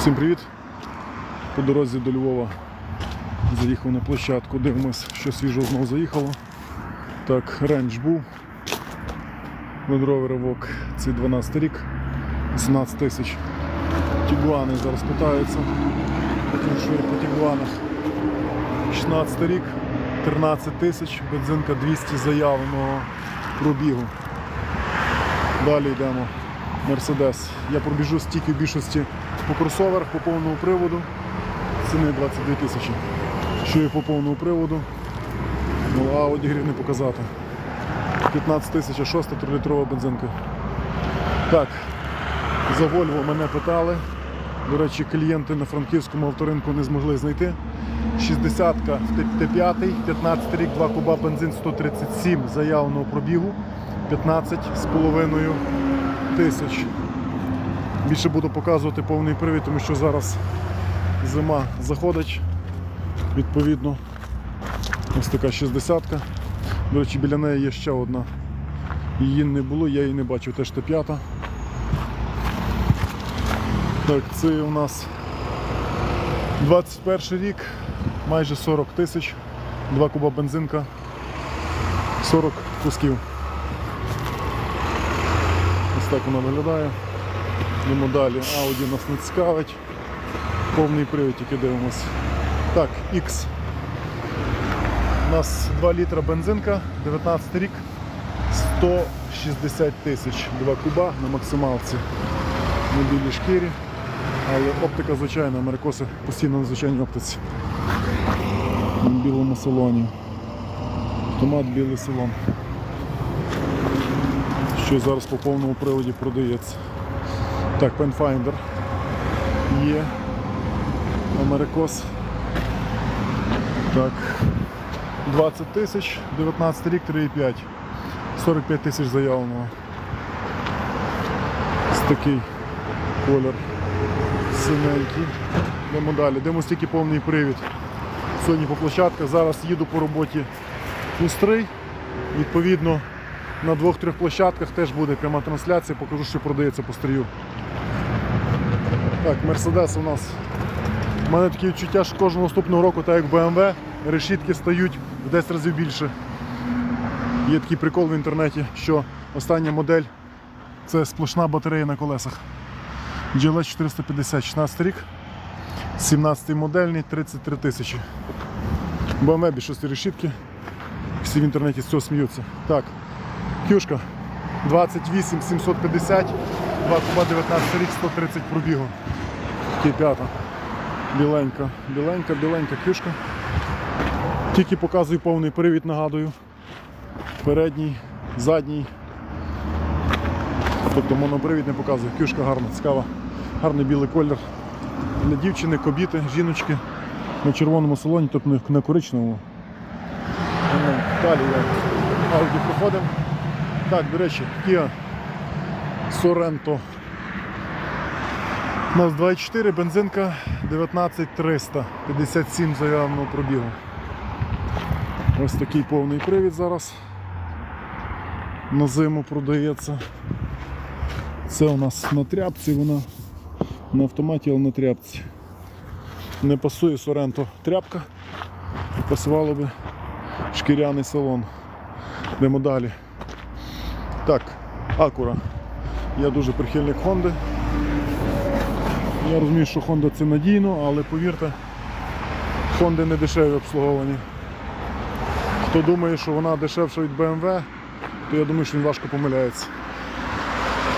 Всім привіт! По дорозі до Львова заїхав на площадку, дивимось, що свіжо знову заїхало. Так, рендж був. Rover Evoque, це 12 рік, 18 тисяч. Тігуани зараз питаються. Що по Тігуанах. 16 рік, 13 тисяч, бензинка 200 заявленого пробігу. Далі йдемо. Мерседес. Я пробіжу стільки в більшості по кросоверах по повному приводу. Ціни 22 тисячі. Що є по повному приводу. Ну, а гріх не показати. 15 тисяч, а 6 трилітрова бензинка. Так, за Volvo мене питали. До речі, клієнти на франківському авторинку не змогли знайти. 60-ка Т5, 15 рік, 2 куба бензин 137 заявленого пробігу, 15 з половиною тисяч. Більше буду показувати повний привід, тому що зараз зима заходить. Відповідно, ось така 60-ка. До речі, біля неї є ще одна. Її не було, я її не бачив, теж Т5. Так, це у нас 21 рік, майже 40 тисяч, 2 куба бензинка, 40 кусків. Ось так вона виглядає. Йдемо далі. Audi нас не цікавить. Повний привід тільки дивимось. Так, X. У нас 2 літра бензинка, 19 рік, 160 тисяч, 2 куба на максималці. На білій шкірі. Але оптика звичайна, америкоси постійно на звичайній оптиці. На білому салоні. Автомат білий салон що зараз по повному приводі продається. Так, Pathfinder є. Америкос. Так. 20 тисяч, 19 рік, 3,5. 45 тисяч заявленого. Ось такий колір синенький. Йдемо далі. Йдемо стільки повний привід. Сьогодні по площадках. Зараз їду по роботі у стрий. Відповідно, на двох-трьох площадках теж буде пряма трансляція, покажу, що продається по стрію. Так, Мерседес у нас. У мене таке відчуття, що кожного наступного року, так як BMW, решітки стають в 10 разів більше. Є такий прикол в інтернеті, що остання модель це сплошна батарея на колесах. GLS 450, 16 рік, 17 модельний, 33 тисячі. BMW більшості решітки. Всі в інтернеті з цього сміються. Так, Кюшка 28 750, 2 куба 19 рік, 130 пробігу. Ті-п'ята. Біленька, біленька, біленька кюшка. Тільки показую повний привід, нагадую. Передній, задній. Тобто монопривід не показую. Кюшка гарна, цікава. Гарний білий колір. Для дівчини, кобіти, жіночки на червоному салоні, тобто на коричневому. Ну, Далі я Audi проходимо. Так, до речі, Kia Sorento. У нас 2,4 бензинка 19300, 57 заявленого пробігу. Ось такий повний привід зараз на зиму продається. Це у нас на тряпці, вона на автоматі, але на тряпці. Не пасує Sorento тряпка, пасувало би шкіряний салон. Йдемо далі. Так, Акура. Я дуже прихильник Хонди. Я розумію, що Honda це надійно, але повірте, Хонди не дешеві обслуговані. Хто думає, що вона дешевша від BMW, то я думаю, що він важко помиляється.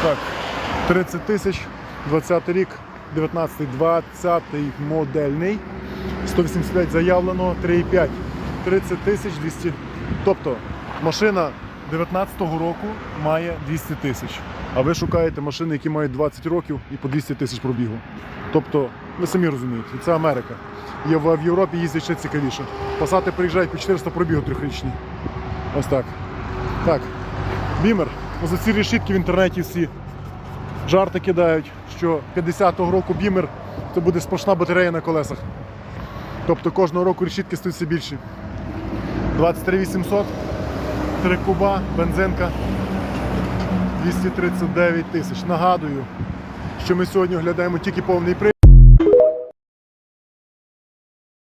Так, 30 тисяч, 20 рік, 19 20 модельний, 185 заявлено, 3,5. 30 тисяч 200. Тобто машина 19-го року має 200 тисяч. А ви шукаєте машини, які мають 20 років і по 200 тисяч пробігу. Тобто, ви самі розумієте, це Америка. Є в Європі їздять ще цікавіше. Пасати приїжджають по 400 пробігу трьохрічні. Ось так. Так. Бімер. За ці решітки в інтернеті всі жарти кидають, що 50-го року бімер це буде сплошна батарея на колесах. Тобто кожного року решітки стають все більші. 23 800, 3 куба, бензинка 239 тисяч. Нагадую, що ми сьогодні оглядаємо тільки повний привід.